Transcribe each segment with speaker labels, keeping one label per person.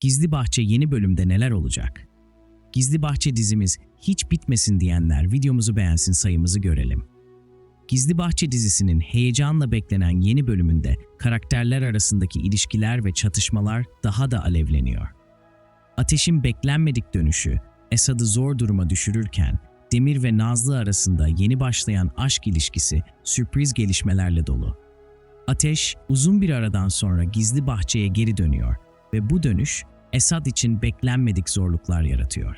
Speaker 1: Gizli Bahçe yeni bölümde neler olacak? Gizli Bahçe dizimiz hiç bitmesin diyenler videomuzu beğensin sayımızı görelim. Gizli Bahçe dizisinin heyecanla beklenen yeni bölümünde karakterler arasındaki ilişkiler ve çatışmalar daha da alevleniyor. Ateş'in beklenmedik dönüşü Esad'ı zor duruma düşürürken Demir ve Nazlı arasında yeni başlayan aşk ilişkisi sürpriz gelişmelerle dolu. Ateş uzun bir aradan sonra gizli bahçeye geri dönüyor ve bu dönüş Esad için beklenmedik zorluklar yaratıyor.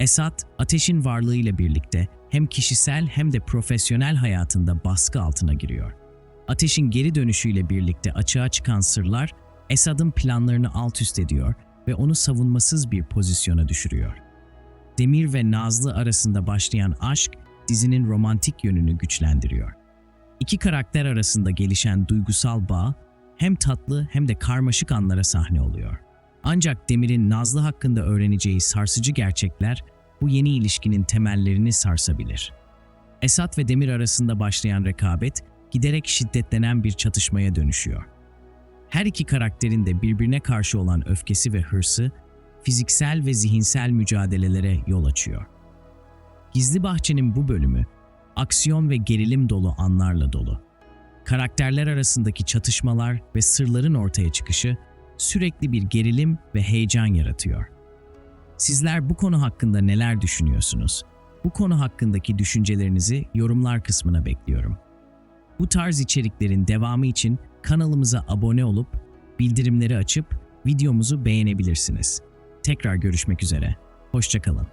Speaker 1: Esad, Ateş'in varlığıyla birlikte hem kişisel hem de profesyonel hayatında baskı altına giriyor. Ateş'in geri dönüşüyle birlikte açığa çıkan sırlar Esad'ın planlarını alt üst ediyor ve onu savunmasız bir pozisyona düşürüyor. Demir ve Nazlı arasında başlayan aşk dizinin romantik yönünü güçlendiriyor. İki karakter arasında gelişen duygusal bağ hem tatlı hem de karmaşık anlara sahne oluyor. Ancak Demir'in Nazlı hakkında öğreneceği sarsıcı gerçekler bu yeni ilişkinin temellerini sarsabilir. Esat ve Demir arasında başlayan rekabet giderek şiddetlenen bir çatışmaya dönüşüyor. Her iki karakterin de birbirine karşı olan öfkesi ve hırsı fiziksel ve zihinsel mücadelelere yol açıyor. Gizli Bahçe'nin bu bölümü aksiyon ve gerilim dolu anlarla dolu. Karakterler arasındaki çatışmalar ve sırların ortaya çıkışı sürekli bir gerilim ve heyecan yaratıyor. Sizler bu konu hakkında neler düşünüyorsunuz? Bu konu hakkındaki düşüncelerinizi yorumlar kısmına bekliyorum. Bu tarz içeriklerin devamı için kanalımıza abone olup bildirimleri açıp videomuzu beğenebilirsiniz. Tekrar görüşmek üzere. Hoşçakalın.